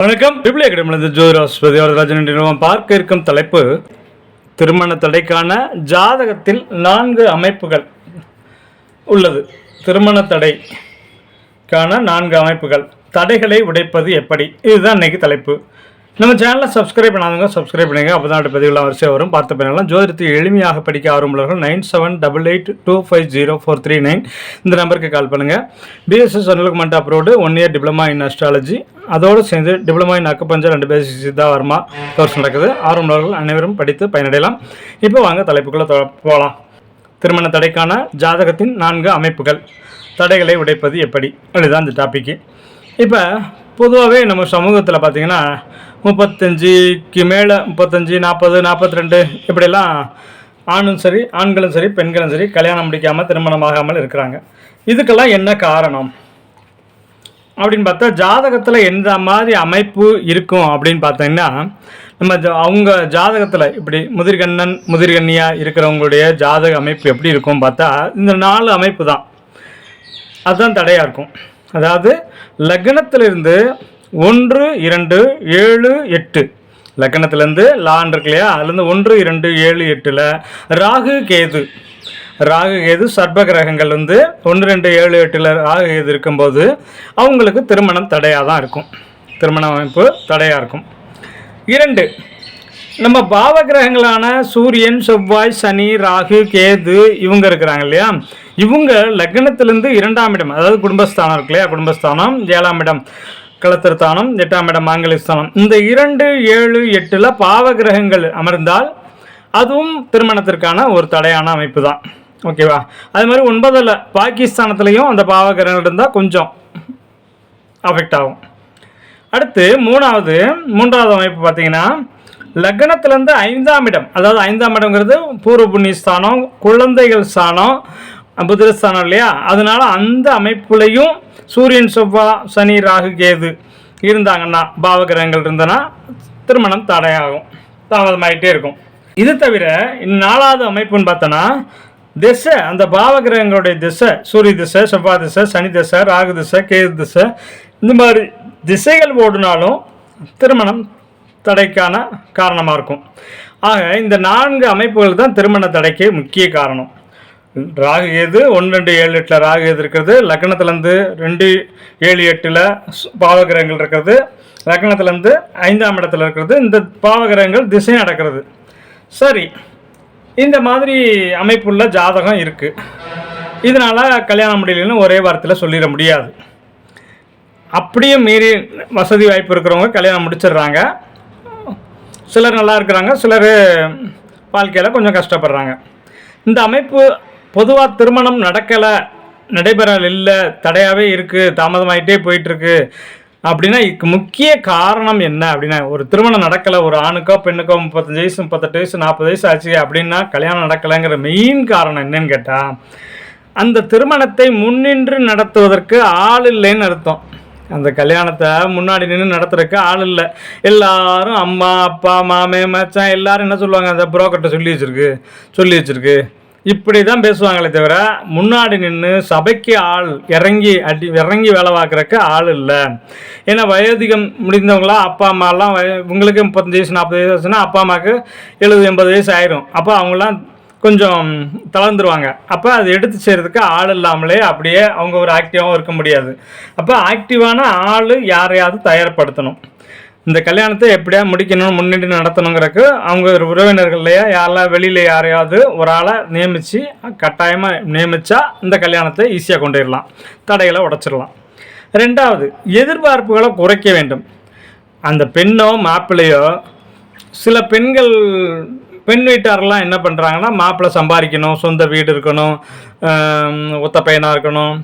வணக்கம். பிப்ளி அகாடமியிலிருந்து ஜோதிராஸ்பதி வரதராஜன் என்று நாம் பார்க்க இருக்கும் தலைப்பு திருமண தடைக்கான ஜாதகத்தில் நான்கு அமைப்புகள் உள்ளது. திருமண தடைக்கான நான்கு அமைப்புகள். தடைகளை உடைப்பது எப்படி? இதுதான் இன்னைக்கு தலைப்பு. நம்ம சேனலை சப்ஸ்கிரைப் பண்ணாதவங்க சப்ஸ்கிரைப் பண்ணுங்க அப்போ தான் பதிவுலாம் வரிசையாக வரும். பார்த்து பண்ணலாம் ஜோதிடத்தை எளிமையாக படிக்க ஆர்வமுள்ளவர்கள் nine seven double eight two five zero four three nine இந்த நம்பருக்கு கால் பண்ணுங்கள் BSS அனுலக்மெண்ட் abroad one year diploma in astrology அதோடு சேர்ந்து டிப்ளமா இன் அக்குபஞ்சர் ரெண்டு பேசிக் சித்தா வர்மா கோர்ஸ் நடக்குது. ஆர்வமுள்ளவர்கள் அனைவரும் படித்து பயனடையலாம். இப்போ வாங்க தலைப்புக்குள்ளே போகலாம் திருமண தடைக்கான ஜாதகத்தின் நான்கு அமைப்புகள். தடைகளை உடைப்பது எப்படி? அதுதான் இந்த டாப்பிக்கு இப்போ பொதுவாகவே நம்ம சமூகத்தில் பார்த்திங்கன்னா முப்பத்தஞ்சுக்கு மேலே முப்பத்தஞ்சு நாற்பது நாற்பத்தி ரெண்டு இப்படியெல்லாம் ஆணும் சரி ஆண்களும் சரி பெண்களும் சரி கல்யாணம் முடிக்காமல் திருமணம் ஆகாமல் இருக்கிறாங்க. இதுக்கெல்லாம் என்ன காரணம்? அப்படின்னு பார்த்தா ஜாதகத்தில் எந்த மாதிரி அமைப்பு இருக்கும் அப்படின்னு பார்த்தீங்கன்னா நம்ம ஜா- அவங்க ஜாதகத்தில் இப்படி முதிர்கண்ணன் முதிர்கண்ணியாக இருக்கிறவங்களுடைய ஜாதக அமைப்பு எப்படி இருக்கும் பார்த்தா இந்த நாலு அமைப்பு தான். அதுதான் தடையாக இருக்கும். அதாவது லக்னத்திலிருந்து ஒன்று இரண்டு ஏழு எட்டு. லக்னத்திலேருந்து லான் இருக்கு இல்லையா? அதுலேருந்து ஒன்று இரண்டு ஏழு எட்டில் ராகு கேது. ராகு கேது சர்ப கிரகங்கள் வந்து ஒன்று ரெண்டு ஏழு எட்டில் ராகு கேது இருக்கும்போது அவங்களுக்கு திருமணம் தடையாக தான் இருக்கும். திருமண அமைப்பு தடையாக இருக்கும். இரண்டு நம்ம பாவ கிரகங்களான சூரியன் செவ்வாய் சனி ராகு கேது இவங்க இருக்கிறாங்க இல்லையா? இவங்க லக்னத்திலிருந்து இரண்டாம் இடம் அதாவது குடும்பஸ்தானம் இருக்கு இல்லையா? குடும்பஸ்தானம் ஏழாம் இடம் களத்திருத்தானம் எட்டாம் இடம் மாங்கலிஸ்தானம் இந்த இரண்டு ஏழு எட்டில் பாவ கிரகங்கள் அமர்ந்தால் அதுவும் திருமணத்திற்கான ஒரு தடையான அமைப்பு தான் ஓகேவா? அது மாதிரி ஒன்பதில் பாகிஸ்தானத்துலேயும் அந்த பாவ கிரகங்கள் இருந்தால் கொஞ்சம் அஃபெக்ட் ஆகும். அடுத்து மூணாவது மூன்றாவது அமைப்பு பார்த்தீங்கன்னா லக்னத்திலேருந்து ஐந்தாம் இடம் அதாவது ஐந்தாம் இடம்ங்கிறது பூர்வ புண்ணிய ஸ்தானம் குழந்தைகள் ஸ்தானம் புத்திரஸ்தானம் இல்லையா அதனால அந்த அமைப்புலையும் சூரியன் செவ்வாய் சனி ராகு கேது இருந்தாங்கன்னா பாவகிரகங்கள் இருந்தனா திருமணம் தடையாகும். தாமதமாயிட்டே இருக்கும். இது தவிர நாலாவது அமைப்புன்னு பார்த்தோன்னா திசை அந்த பாவகிரகங்களுடைய திசை சூரிய திசை செவ்வாய் திசை சனி திசை ராகு திசை கேது திசை இந்த மாதிரி திசைகள் ஓடினாலும் திருமணம் தடைக்கான காரணமாக இருக்கும். ஆக இந்த நான்கு அமைப்புகள் தான் திருமண தடைக்கு முக்கிய காரணம். ராகு கேது ஒன்று ரெண்டு ஏழு எட்டில் ராகு கேது இருக்கிறது? லக்னத்துலேருந்து ரெண்டு ஏழு எட்டில் பாவகிரகங்கள் இருக்கிறது. லக்னத்துலேருந்து ஐந்தாம் இடத்துல இருக்கிறது. இந்த பாவகிரகங்கள் திசை நடக்கிறது. சரி. இந்த மாதிரி அமைப்புள்ள ஜாதகம் இருக்குது இதனால் கல்யாணம் முடியலன்னு ஒரே வாரத்தில் சொல்லிட முடியாது. அப்படியே மீறி வசதி வாய்ப்பு இருக்கிறவங்க கல்யாணம் முடிச்சிடுறாங்க. சிலர் நல்லா இருக்கிறாங்க சிலர் வாழ்க்கையில் கொஞ்சம் கஷ்டப்படுறாங்க. இந்த அமைப்பு பொதுவாக திருமணம் நடக்கலை நடைபெறல் இல்லை தடையாகவே இருக்குது தாமதமாயிட்டே போயிட்டுருக்கு அப்படின்னா முக்கிய காரணம் என்ன அப்படின்னா ஒரு திருமணம் நடக்கலை ஒரு ஆணுக்கோ பெண்ணுக்கோ முப்பத்தஞ்சு வயசு முப்பத்தெட்டு வயசு நாற்பது வயசு ஆச்சு அப்படின்னா கல்யாணம் நடக்கலைங்கிற மெயின் காரணம் என்னன்னு கேட்டால் அந்த திருமணத்தை முன்னின்று நடத்துவதற்கு ஆள் இல்லைன்னு அர்த்தம். அந்த கல்யாணத்தை முன்னாடி நின்று நடத்துறதுக்கு ஆள் இல்லை. எல்லாரும் அம்மா அப்பா மாமே மச்சான் எல்லாரும் என்ன சொல்லுவாங்க? அந்த புரோக்கர்கிட்ட சொல்லி வச்சிருக்கு சொல்லி வச்சிருக்கு. இப்படி தான் பேசுவாங்களே தவிர முன்னாடி நின்று சபைக்கு ஆள் இறங்கி அடி இறங்கி வேலை பார்க்குறக்கு ஆள் இல்லை. ஏன்னா வயோதிகம் முடிந்தவங்களாம் அப்பா அம்மாலாம் வய இவங்களுக்கு முப்பத்தஞ்சு வயசு நாற்பது வயசு ஆச்சுன்னா அப்பா அம்மாவுக்கு எழுபது எண்பது வயசு ஆயிரும். அப்போ அவங்களாம் கொஞ்சம் தளர்ந்துருவாங்க. அப்போ அது எடுத்து செய்கிறதுக்கு ஆள் இல்லாமலே அப்படியே அவங்க ஒரு ஆக்டிவாகவும் இருக்க முடியாது. அப்போ ஆக்டிவான ஆள் யாரையாவது தயார்படுத்தணும். இந்த கல்யாணத்தை எப்படியா முடிக்கணும்னு முன்னிட்டு நடத்தணுங்கிறக்கு அவங்க ஒரு உறவினர்கள்லையா யாரெல்லாம் வெளியில் யாரையாவது ஒரு ஆளை நியமித்து கட்டாயமாக நியமித்தா இந்த கல்யாணத்தை ஈஸியாக கொண்டுடலாம் தடைகளை உடைச்சிடலாம். ரெண்டாவது எதிர்பார்ப்புகளை குறைக்க வேண்டும். அந்த பெண்ணோ மாப்பிள்ளையோ சில பெண்கள் பெண் வீட்டாரெல்லாம் என்ன பண்ணுறாங்கன்னா மாப்பிள்ளை சம்பாதிக்கணும் சொந்த வீடு இருக்கணும் ஒத்த பையனாக இருக்கணும்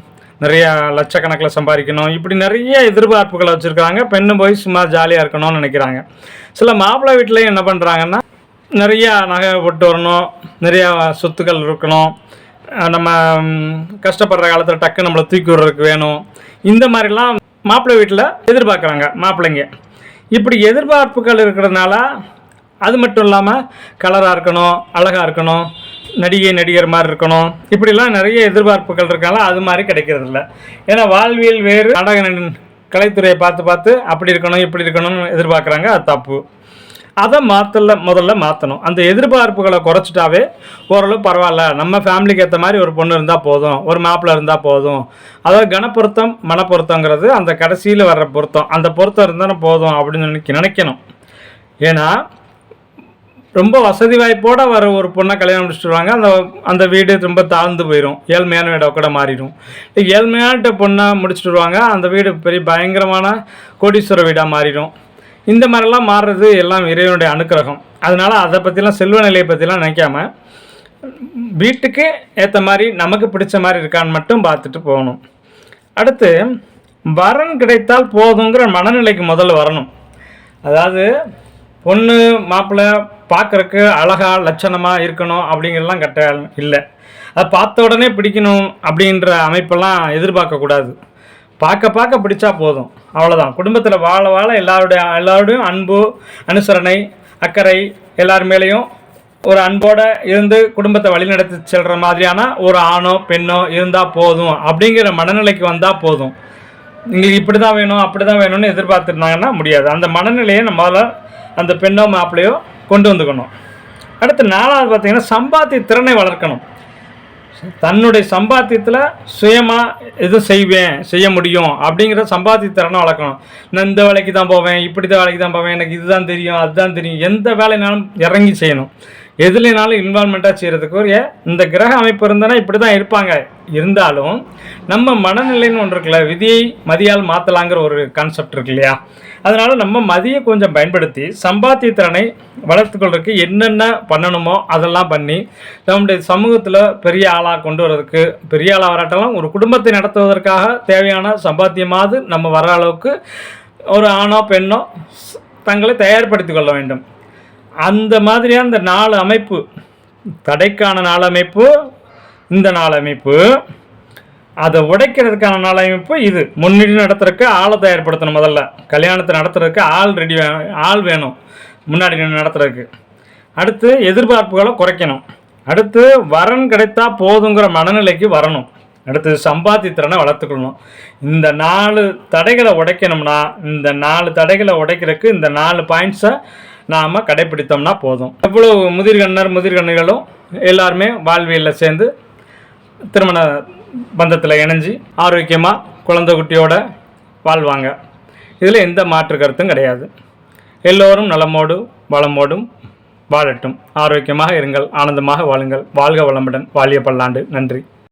நிறையா லட்சக்கணக்கில் சம்பாதிக்கணும். இப்படி நிறைய எதிர்பார்ப்புகளை வச்சுருக்காங்க. பெண்ணு போய் சும்மா ஜாலியாக இருக்கணும்னு நினைக்கிறாங்க. சில மாப்பிள்ளை வீட்டிலையும் என்ன பண்ணுறாங்கன்னா நிறையா நகை போட்டு வரணும். நிறையா சொத்துக்கள் இருக்கணும். நம்ம கஷ்டப்படுற காலத்தில் டக்கு நம்மளை தூக்கி விடுறதுக்கு வேணும். இந்த மாதிரிலாம் மாப்பிள்ளை வீட்டில் எதிர்பார்க்குறாங்க மாப்பிள்ளைங்க. இப்படி எதிர்பார்ப்புகள் இருக்கிறதுனால அது மட்டும் இல்லாமல் கலராக இருக்கணும் அழகாக இருக்கணும் நடிகை நடிகர் மாதிரி இருக்கணும். இப்படிலாம் நிறைய எதிர்பார்ப்புகள் இருக்காங்களா அது மாதிரி கிடைக்கிறது இல்லை. ஏன்னா வாழ்வியல் வேறு. நாடக கலைத்துறையை பார்த்து பார்த்து அப்படி இருக்கணும் இப்படி இருக்கணும்னு எதிர்பார்க்குறாங்க. அது தப்பு. அதை மாற்றல முதல்ல மாற்றணும் அந்த எதிர்பார்ப்புகளை குறைச்சிட்டாவே ஓரளவு பரவாயில்ல. நம்ம ஃபேமிலிக்கு ஏற்ற மாதிரி ஒரு பொண்ணு இருந்தால் போதும். ஒரு மாப்பிள்ளை இருந்தால் போதும். அதாவது கணப்பொருத்தம் மனப்பொருத்தங்கிறது அந்த கடைசியில் வர்ற பொருத்தம். அந்த பொருத்தம் இருந்தாலும் போதும் அப்படின்னு நினைக்க நினைக்கணும். ஏன்னா ரொம்ப வசதி வாய்ப்போட வர ஒரு பொண்ணை கல்யாணம் முடிச்சுடுவாங்க அந்த அந்த வீடு ரொம்ப தாழ்ந்து போயிடும் ஏழ்மையான வீடாக கூட மாறிடும் ஏழ்மையான பொண்ணை முடிச்சுட்டு வருவாங்க அந்த வீடு பெரிய பயங்கரமான கோடீஸ்வர வீடாக மாறிடும் இந்த மாதிரிலாம் மாறுறது எல்லாம் இறைவனுடைய அனுக்கிரகம். அதனால் அதை பற்றிலாம் செல்வ நிலையை பற்றிலாம் நினைக்காம வீட்டுக்கு ஏற்ற மாதிரி நமக்கு பிடிச்ச மாதிரி இருக்கான்னு மட்டும் பார்த்துட்டு போகணும். அடுத்து வரன் கிடைத்தால் போதுங்கிற மனநிலைக்கு முதல்ல வரணும். அதாவது பொண்ணு மாப்பிள்ளை பார்க்குறக்கு அழகா லட்சணமாக இருக்கணும் அப்படிங்கிறலாம் கட்ட இல்லை. அதை பார்த்த உடனே பிடிக்கணும் அப்படின்ற அமைப்பெல்லாம் எதிர்பார்க்கக்கூடாது பார்க்க பார்க்க பிடிச்சா போதும். அவ்வளோதான் குடும்பத்தில் வாழ வாழ எல்லாருடைய எல்லாருடையும் அன்பு அனுசரணை அக்கறை எல்லார் மேலேயும் ஒரு அன்போட இருந்து குடும்பத்தை வழிநடத்தி செல்கிற மாதிரியான ஒரு ஆணோ பெண்ணோ இருந்தால் போதும். அப்படிங்கிற மனநிலைக்கு வந்தால் போதும். எங்களுக்கு இப்படி தான் வேணும் அப்படி தான் வேணும்னு எதிர்பார்த்துருந்தாங்கன்னா முடியாது. அந்த மனநிலையை நம்மளால் அந்த பெண்ணோ மாப்பிள்ளையோ கொண்டு வந்துக்கணும். அடுத்து நாலாவது பார்த்திங்கன்னா சம்பாத்திய திறனை வளர்க்கணும். தன்னுடைய சம்பாத்தியத்தில் சுயமாக எதுவும் செய்வேன் செய்ய முடியும் அப்படிங்கிற சம்பாத்திய திறனை வளர்க்கணும். நான் இந்த வேலைக்கு தான் போவேன் இப்படி தான் வேலைக்கு தான் போவேன் எனக்கு இதுதான் தெரியும் அதுதான் தெரியும் எந்த வேலைனாலும் இறங்கி செய்யணும். எதுலனாலும் இன்வால்மெண்ட்டாக செய்கிறதுக்குரிய இந்த கிரக அமைப்பு இருந்தனா இப்படி தான் இருப்பாங்க. இருந்தாலும் நம்ம மனநிலைன்னு ஒன்று இருக்குல்ல விதியை மதியால் மாற்றலாங்கிற ஒரு கான்செப்ட் இருக்கு இல்லையா? அதனால் நம்ம மதியை கொஞ்சம் பயன்படுத்தி சம்பாத்திய திறனை வளர்த்துக்கொள்றதுக்கு என்னென்ன பண்ணணுமோ அதெல்லாம் பண்ணி நம்முடைய சமூகத்தில் பெரிய ஆளாக கொண்டு வர்றதுக்கு பெரிய ஆளாக வராட்டெல்லாம் ஒரு குடும்பத்தை நடத்துவதற்காக தேவையான சம்பாத்தியமாவது நம்ம வர அளவுக்கு ஒரு ஆணோ பெண்ணோ தங்களை தயார்படுத்திக் கொள்ள வேண்டும். அந்த மாதிரியான இந்த நாலு அமைப்பு தடைக்கான நாளமைப்பு அமைப்பு இந்த நாள் அமைப்பு அதை உடைக்கிறதுக்கான நாளமைப்பு அமைப்பு இது. முன்னாடி நடத்துறதுக்கு ஆளை தயார்படுத்தணும் முதல்ல. கல்யாணத்தை நடத்துறதுக்கு ஆள் ரெடி ஆள் வேணும் முன்னாடி நடத்துறதுக்கு. அடுத்து எதிர்பார்ப்புகளை குறைக்கணும். அடுத்து வரன் கிடைத்தா போதுங்கிற மனநிலைக்கு வரணும். அடுத்து சம்பாத்தி திறனை வளர்த்துக்கணும். இந்த நாலு தடைகளை உடைக்கணும்னா இந்த நாலு தடைகளை உடைக்கிறதுக்கு இந்த நாலு பாயிண்ட்ஸை நாம் கடைப்பிடித்தோம்னா போதும். எவ்வளோ முதிர்கண்ணர் முதிர்கண்ணுகளும் எல்லாருமே வாழ்வியலில் சேர்ந்து திருமண பந்தத்தில் இணைஞ்சு ஆரோக்கியமாக குழந்தை குட்டியோட வாழ்வாங்க. இதில் எந்த மாற்று கருத்தும் கிடையாது. எல்லோரும் நலமோடு வளமோடும் வாழட்டும். ஆரோக்கியமாக இருங்கள் ஆனந்தமாக வாழுங்கள். வாழ்க வளமுடன் வாழிய பல்லாண்டு. நன்றி.